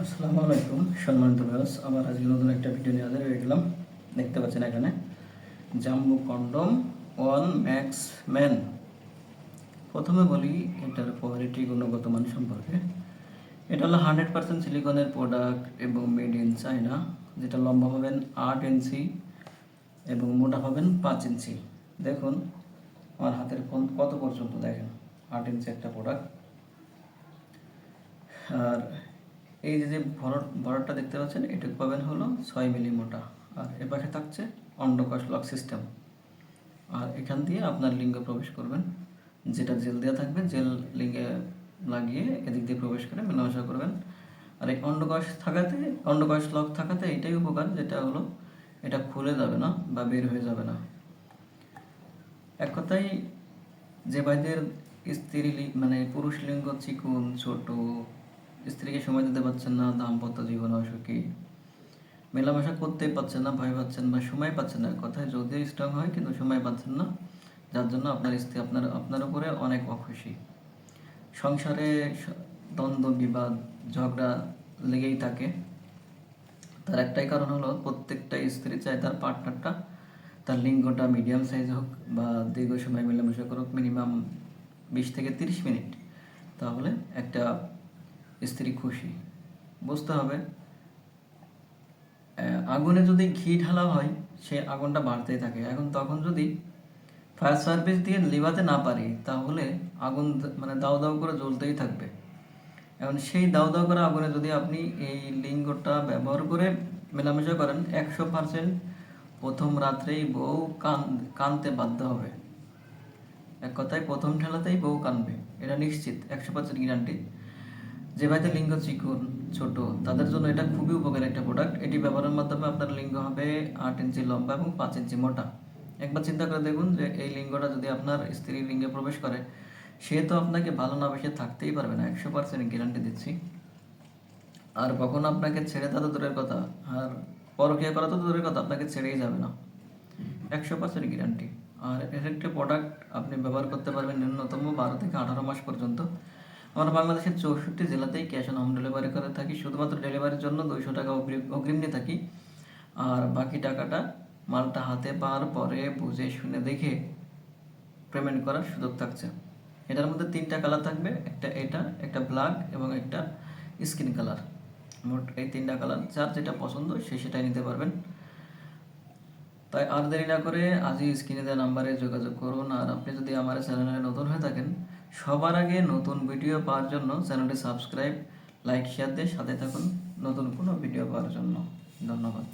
আসসালামু আলাইকুম। সম্মানিত ভিউয়ার্স আবার আজকে নতুন একটা ভিডিও নিয়ে হাজির হয়ে দেখতে পাচ্ছেন এখানে জাম্বু কন্ডম ওয়ান ম্যাক্স ম্যান। প্রথমে বলি, এটার কোয়ালিটি গুণগত মান সম্পর্কে। এটা হলো হান্ড্রেড পার্সেন্ট সিলিকনের প্রোডাক্ট এবং মেড ইন চায়না যেটা লম্বা পাবেন আট ইঞ্চি এবং মোটা পাবেন পাঁচ ইঞ্চি। দেখুন, আমার হাতের কত পর্যন্ত দেখেন? আট ইঞ্চি একটা প্রোডাক্ট আর এই যে যে ভরট ভরটটা দেখতে পাচ্ছেন এটুকু পাবেন হলো ছয় মিলি মোটা আর এ পাশে থাকছে অন্ডকোষ লক সিস্টেম। আর এখান দিয়ে আপনার লিঙ্গে প্রবেশ করবেন। যেটা জেল দেওয়া থাকবে, জেল লিঙ্গে লাগিয়ে এদিক দিয়ে প্রবেশ করে মেলামেশা করবেন। আর এই অন্ডকোষ থাকাতে, অন্ডকোষ লক থাকাতে এটাই উপকার, যেটা হলো এটা খুলে যাবে না বা বের হয়ে যাবে না। এক কথায়, যে ভাইদের স্ত্রী মানে পুরুষ লিঙ্গ চিকুন, ছোট স্ত্রীকে সময় দিতে পারছেন না, দাম্পত্য জীবন অসুখী। মেলামেশা করতে পারছেন না, ভয় পাচ্ছেন বা সময় পাচ্ছেন না। কথায় যদিও স্ট্রং হয়, কিন্তু সময় পাচ্ছেন না। যার জন্য আপনার স্ত্রী আপনার আপনার উপরে অনেক অখুশি। সংসারে দ্বন্দ্ব, বিবাদ, ঝগড়া লেগেই থাকে। তার একটাই কারণ হলো, প্রত্যেকটা স্ত্রী চায় তার পার্টনারটা তার লিঙ্গটা মিডিয়াম সাইজ হোক বা দীর্ঘ সময় মেলামেশা করুক মিনিমাম বিশ থেকে তিরিশ মিনিট। তাহলে একটা স্ত্রী খুশি। বুঝতে হবে। আগুনে যদি ঘি ঢালা হয়, সে আগুনটা বাড়তেই থাকে। এখন তখন যদি ফায়ার সার্ভিস দিয়ে লিভাতে না পারি, তাহলে আগুন মানে দাও দাও করে জ্বলতেই থাকবে। এখন সেই দাও দাও করে আগুনে যদি আপনি এই লিঙ্গটা ব্যবহার করে মেলামেশা করেন, একশো পার্সেন্ট প্রথম রাত্রেই বউ কান, কানতে বাধ্য হবে। এক কথায় প্রথম ঠেলাতেই বউ কানবে। এটা নিশ্চিত, একশো পার্সেন্ট গ্যারান্টি যে ভাইদের লিঙ্গ চিকুন ছোট, তাদের জন্য এটা খুবই উপকারী একটা প্রোডাক্ট এটি ব্যবহারের মাধ্যমে আপনার লিঙ্গ হবে আট ইঞ্চি লম্বা এবং পাঁচ ইঞ্চি মোটা। একবার চিন্তা করে দেখুন যে এই লিঙ্গটা যদি আপনার স্ত্রীর লিঙ্গে প্রবেশ করে, সে তো আপনাকে ভালো না বেশি থাকতেই পারবে না। একশো পার্সেন্ট গ্যারান্টি দিচ্ছি। আর কখন আপনাকে ছেড়ে তা তো দূরের কথা। আর পরকিয়া করা তো দূরের কথা, আপনাকে ছেড়েই যাবে না। একশো পার্সেন্ট গ্যারান্টি আর এর একটি প্রোডাক্ট আপনি ব্যবহার করতে পারবেন ন্যূনতম বারো থেকে আঠারো মাস পর্যন্ত। আমরা বাংলাদেশের চৌষট্টি জেলাতেই ক্যাশ অন হোম ডেলিভারি করে থাকি। শুধুমাত্র ডেলিভারির জন্য দুইশো টাকা অগ্রিম নিয়ে থাকি। আর বাকি টাকাটা মালটা হাতে পাওয়ার পরে বুঝে শুনে দেখে পেমেন্ট করার সুযোগ থাকছে। এটার মধ্যে তিনটা কালার থাকবে। একটা এটা, একটা ব্ল্যাক এবং একটা স্কিন কালার মোট এই তিনটা কালার যার যেটা পছন্দ সে সেটাই নিতে পারবেন। তাই আর দেরি না করে আজই স্ক্রিনে দেওয়া নাম্বারে যোগাযোগ করুন আর আপনি যদি আমার চ্যানেলে নতুন হয়ে থাকেন, সবার আগে নতুন ভিডিও পাওয়ার জন্য চ্যানেলটি সাবস্ক্রাইব, লাইক, শেয়ার দিয়ে সাথে থাকুন নতুন কোনো ভিডিও পাওয়ার জন্য। ধন্যবাদ।